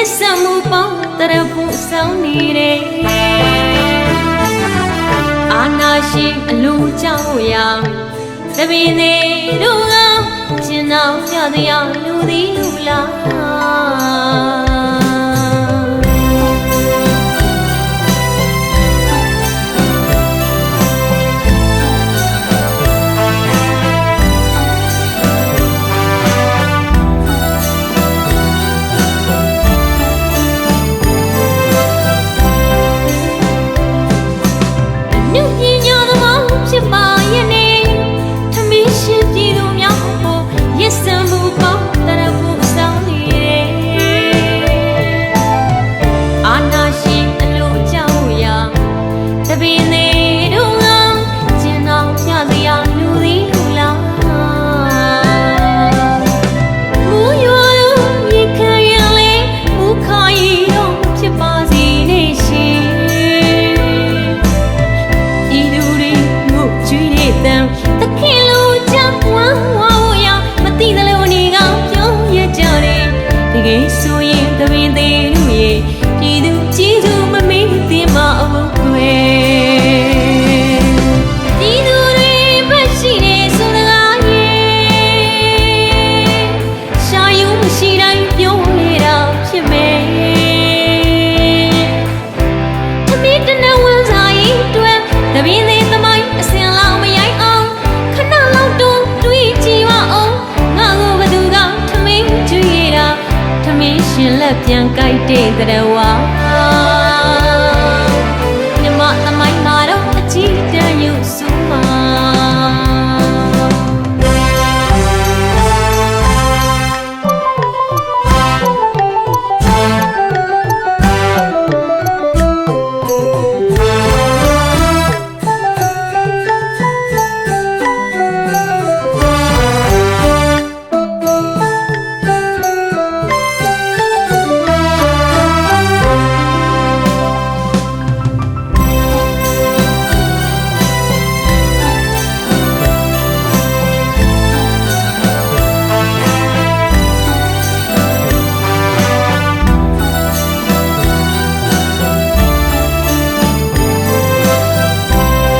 ရစ်စမှုပေါင်းတရဖို့ဆောင်နေတယ်အာနာရှိအလိုကြောင့်ရာတပင်နေတို့ကကျင်အောင်ပြတရားလူသည်လား ဆိုရင်တပင်သေး လက်ပြန်ကြိုက်တဲ့တရဝါ